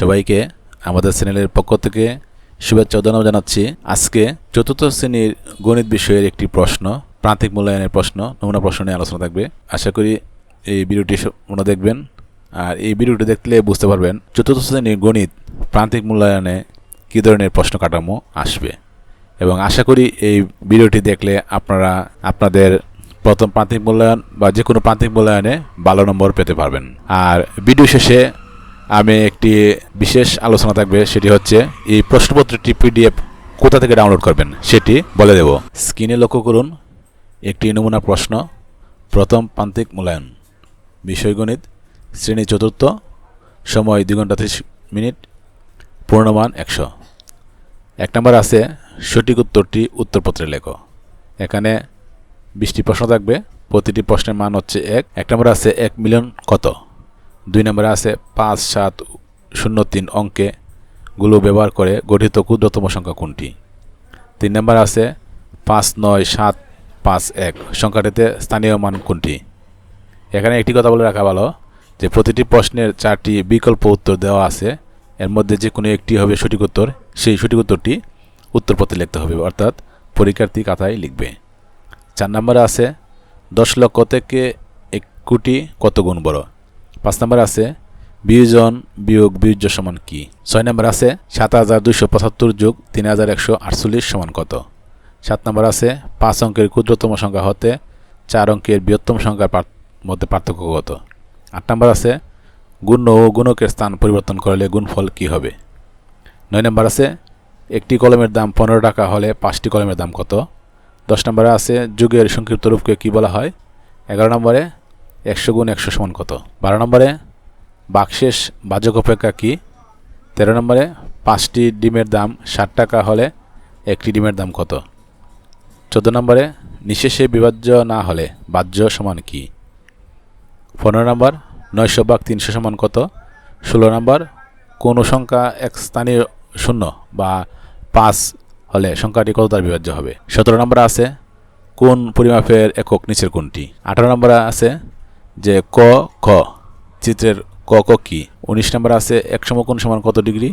সবাইকে আমাদের চ্যানেলের পক্ষ থেকে শুভেচ্ছা ও জানাচ্ছি। আজকে চতুর্থ শ্রেণির গণিত বিষয়ের একটি প্রশ্ন, প্রান্তিক মূল্যায়নের প্রশ্ন, নমুনা প্রশ্ন নিয়ে আলোচনা থাকবে। আশা করি এই ভিডিওটি মনে দেখবেন। আর এই ভিডিওটি দেখলে বুঝতে পারবেন চতুর্থ শ্রেণির গণিত প্রান্তিক মূল্যায়নে কী ধরনের প্রশ্ন কাঠামো আসবে। এবং আশা করি এই ভিডিওটি দেখলে আপনারা আপনাদের প্রথম প্রান্তিক মূল্যায়ন বা যে কোনো প্রান্তিক মূল্যায়নে ভালো নম্বর পেতে পারবেন। আর ভিডিও শেষে আমি একটি বিশেষ আলোচনা থাকবে, সেটি হচ্ছে এই প্রশ্নপত্রটি পিডিএফ কোথা থেকে ডাউনলোড করবেন, সেটি বলে দেব। স্ক্রিনে লক্ষ্য করুন, একটি নমুনা প্রশ্ন, প্রথম প্রান্তিক মূল্যায়ন, বিষয়গণিত, শ্রেণি চতুর্থ, সময় দুই ঘণ্টা তিরিশ মিনিট, পূর্ণমান একশো। এক নম্বর আছে, সঠিক উত্তরটি উত্তরপত্রে লেখো। এখানে বিশটি প্রশ্ন থাকবে, প্রতিটি প্রশ্নের মান হচ্ছে এক। এক নম্বরে আছে, এক মিলিয়ন কত? দুই নম্বরে আছে পাঁচ সাত শূন্য তিন অঙ্কে গুলো ব্যবহার করে গঠিত ক্ষুদ্রতম সংখ্যা কোনটি? তিন নম্বর আছে পাঁচ নয় সাত পাঁচ এক। সংখ্যাটিতে স্থানীয় মান কোনটি? এখানে একটি কথা বলে রাখা ভালো যে প্রতিটি প্রশ্নের চারটি বিকল্প উত্তর দেওয়া আছে। এর মধ্যে যে কোনো একটি হবে সঠিক উত্তর। সেই সঠিক উত্তরটি উত্তরপত্রে লিখতে হবে, অর্থাৎ পরীক্ষার্থী খাতায় লিখবে। চার নম্বরে আছে দশ লক্ষ থেকে এক কোটি কত গুণ বড়? পাঁচ নম্বর আছে, বিয়োজন বিয়োগ বীর্য সমান কি? ছয় নম্বর আছে, সাত হাজার দুশো পঁচাত্তর যোগ তিন হাজার একশো আটচল্লিশ সমান কত? সাত নম্বর আছে, পাঁচ অঙ্কের ক্ষুদ্রতম সংখ্যা হতে চার অঙ্কের বৃহত্তম সংখ্যার মধ্যে পার্থক্য কত? আট নম্বর আছে, গুণ ও গুণকের স্থান পরিবর্তন করলে গুণফল কি হবে? নয় নম্বর আছে, একটি কলমের দাম পনেরো টাকা হলে পাঁচটি কলমের দাম কত? দশ নম্বরে আছে, যুগের সংক্ষিপ্ত রূপকে কী বলা হয়? এগারো নম্বরে একশো গুণ একশো সমান কত? বারো নম্বরে, বাকশেষ বাজক অপেক্ষা কী? তেরো নম্বরে, পাঁচটি ডিমের দাম ষাট টাকা হলে একটি ডিমের দাম কত? চোদ্দ নম্বরে, নিঃশেষে বিভাজ্য না হলে বাহ্য সমান কি? পনেরো নম্বর, নয়শো বাঘ তিনশো সমান কত? ষোলো নম্বর, কোনো সংখ্যা এক স্থানীয় শূন্য বা পাঁচ হলে সংখ্যাটি কত তার বিভাজ্য হবে? সতেরো নম্বর আছে, কোন পরিমাপের একক নিচের কোনটি? আঠারো নম্বরে আছে যে ক, খ, চিত্রের ক ক কি? উনিশ নম্বর আছে এক সমকোণ সমান কত ডিগ্রি?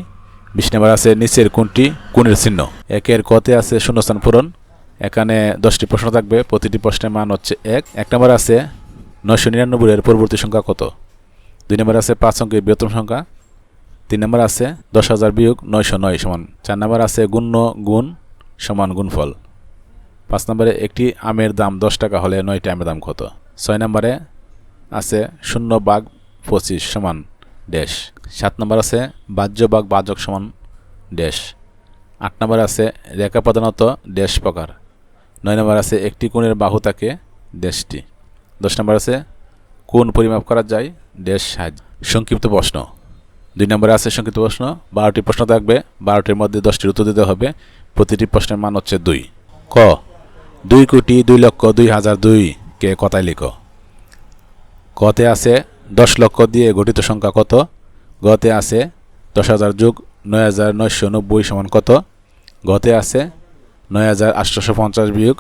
বিশ নম্বর আছে নিচের কোনটি? কোণের চিহ্ন। একের কতে আছে শূন্যস্থান পূরণ। এখানে দশটি প্রশ্ন থাকবে, প্রতিটি প্রশ্নের মান হচ্ছে এক। এক নম্বর আছে নয়শো নিরানব্বই এর পরবর্তী সংখ্যা কত? দুই নম্বর আছে পাঁচ অঙ্কের বৃহত্তম সংখ্যা। তিন নম্বর আছে দশ হাজার বিয়োগ নয়শো নয় সমান। চার নম্বর আছে গুণ্য গুণ সমান গুণফল। পাঁচ নম্বরে একটি আমের দাম দশ টাকা হলে নয়টি আমের দাম কত? ছয় নম্বরে আছে শূন্য বাঘ পঁচিশ সমান ড্যাশ সাত নম্বর আছে বাহ্য বাঘ বাজক সমান ড্যাশ আট নম্বর আছে রেখা প্রধানত ড্যাশ প্রকার। নয় নম্বর আছে একটি কোণের বাহু থাকে ড্যাশটি দশ নম্বর আছে কোন পরিমাপ করা যায় ড্যাশ সাহায্য সংক্ষিপ্ত প্রশ্ন। দুই নম্বরে আছে সংক্ষিপ্ত প্রশ্ন। বারোটি প্রশ্ন থাকবে। বারোটির মধ্যে দশটির উত্তর দিতে হবে। প্রতিটি প্রশ্নের মান হচ্ছে দুই। ক। দুই কোটি দুই লক্ষ দুই হাজার দুই কে কথায় লিখো। কতে আছে দশ লক্ষ দিয়ে গঠিত সংখ্যা কত? গতে আছে দশ হাজার যোগ নয় হাজার নয়শো নব্বই সমান কত? গতে আছে নয় হাজার আটশোশো পঞ্চাশ বিয়োগ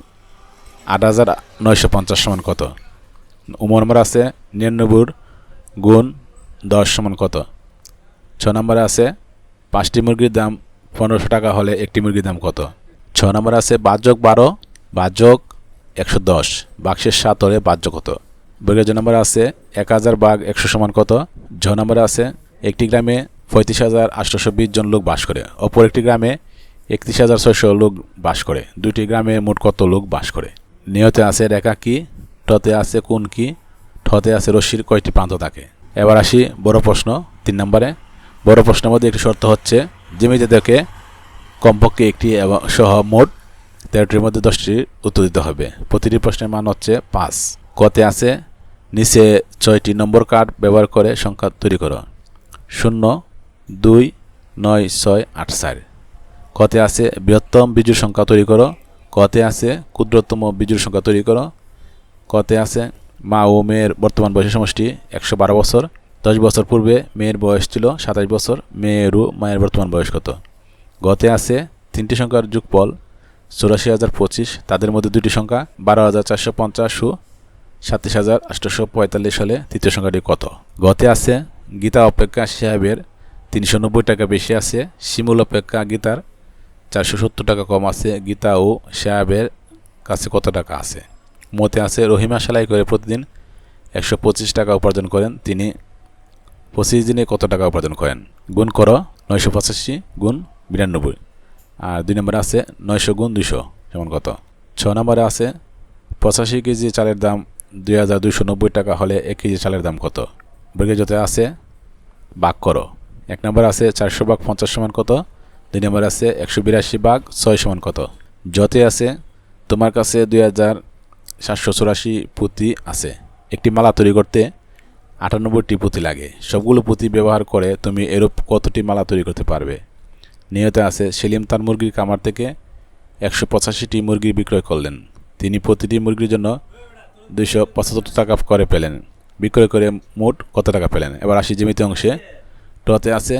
আট হাজার নয়শো পঞ্চাশ সমান কত? উমর নম্বর আছে নিরানব্বইর গুণ দশ সমান কত? ছ নম্বরে আছে পাঁচটি মুরগির দাম পনেরোশো টাকা হলে একটি মুরগির দাম কত? ছ নম্বরে আছে বাজক বারো বাজক একশো দশ, বাক্সের সাত হলে বাজ্য কত? বর্গের জ নম্বরে আছে এক হাজার বাঘ একশো সমান কত? ঝ নম্বরে আছে একটি গ্রামে পঁয়ত্রিশ হাজার আটশোশো বিশ জন লোক বাস করে। অপর একটি গ্রামে একত্রিশ হাজার ছয়শো লোক বাস করে। দুইটি গ্রামে মোট কত লোক বাস করে? নিয়তে আছে রেখা কি? টতে আছে কোন কি? ঠতে আছে রশ্মির কয়টি প্রান্ত থাকে এবার আসি বড় প্রশ্ন তিন নম্বরে। বড় প্রশ্নের মধ্যে একটি শর্ত হচ্ছে, জমিতে থেকে কমপক্ষে একটি সহ মোট তেরোটির মধ্যে দশটি উত্তর দিতে হবে। প্রতিটি প্রশ্নের মান হচ্ছে পাঁচ। কতে আছে নিচে ছয়টি নম্বর কার্ড ব্যবহার করে সংখ্যা তৈরি করো। শূন্য, দুই, নয়, ছয়, আট, চার। কতে আছে বৃহত্তম বিজুর সংখ্যা তৈরি করো। কতে আছে ক্ষুদ্রতম বিজুর সংখ্যা তৈরি করো। কতে আছে মা ও মেয়ের বর্তমান বয়সের সমষ্টি একশো বারো বছর। দশ বছর পূর্বে মেয়ের বয়স ছিল সাতাশ বছর মেয়ের ও মায়ের বর্তমান বয়স কত? গতে আছে তিনটি সংখ্যার যুগফল চৌরাশি হাজার পঁচিশ, তাদের মধ্যে দুটি সংখ্যা বারো হাজার চারশো পঞ্চাশ ও সাতাশ হাজার আটশোশো পঁয়তাল্লিশ সালে তৃতীয় সংখ্যাটি কত? গতে আছে গীতা অপেক্ষা সাহেবের তিনশো নব্বই টাকা বেশি আছে, শিমুল অপেক্ষা গীতার চারশো সত্তর টাকা কম আছে, গীতা ও শেয়াবের কাছে কত টাকা আছে? মতে আছে রহিমা সেলাই করে প্রতিদিন একশো পঁচিশ টাকা উপার্জন করেন, তিনি পঁচিশ দিনে কত টাকা উপার্জন করেন? গুণ করো, নয়শো পঁচাশি গুণ বিরানব্বই। আর দুই নম্বরে আছে নয়শো গুণ দুইশো যেমন কত? ছ নম্বরে আছে পঁচাশি কেজি চালের দাম দুই হাজার দুইশো নব্বই টাকা হলে এক কেজি চালের দাম কত? বর্গের যতে আছে, ভাগ করো। এক নম্বর আছে চারশো ভাগ পঞ্চাশ সমান কত? দুই নম্বর আছে একশো বিরাশি ভাগ ছয় সমান কত? যতে আছে, তোমার কাছে দুই হাজার সাতশো চুরাশি পুঁতি আছে। একটি মালা তৈরি করতে আটানব্বইটি পুঁতি লাগে। সবগুলো পুঁতি ব্যবহার করে তুমি এরূপ কতটি মালা তৈরি করতে পারবে? নিয়তে আছে, সেলিম তার মুরগির কামার থেকে একশো পঁচাশিটি মুরগি বিক্রয় করলেন। তিনি প্রতিটি মুরগির জন্য দুইশো পঁচাত্তর টাকা করে পেলেন। বিক্রয় করে মোট কত টাকা পেলেন? এবার আসি জিমিত অংশে। টতে আছে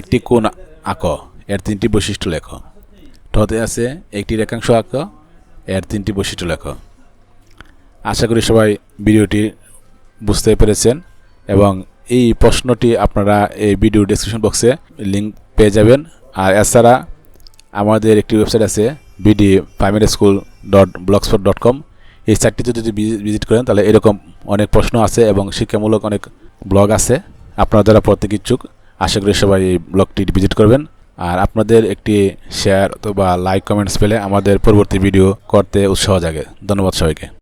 একটি কোণ আঁক, এর তিনটি বৈশিষ্ট্য লেখ। টতে আছে একটি রেখাংশ আঁক, এর তিনটি বৈশিষ্ট্য লেখ। আশা করি সবাই ভিডিওটি বুঝতে পেরেছেন এবং এই প্রশ্নটি আপনারা এই ভিডিও ডেসক্রিপশন বক্সে লিঙ্ক পেয়ে যাবেন। আর এছাড়া আমাদের একটি ওয়েবসাইট আছে BD primary school dot blogspot dot com এই সাইটটিতে যদি ভিজিট করেন, তাহলে এরকম অনেক প্রশ্ন আছে এবং শিক্ষামূলক অনেক ব্লগ আছে। আপনারা যারা প্রত্যেক ইচ্ছুক, আশা করি সবাই এই ব্লগটি ভিজিট করবেন। আর আপনাদের একটি শেয়ার অথবা লাইক কমেন্টস পেলে আমাদের পরবর্তী ভিডিও করতে উৎসাহ জাগে। ধন্যবাদ সবাইকে।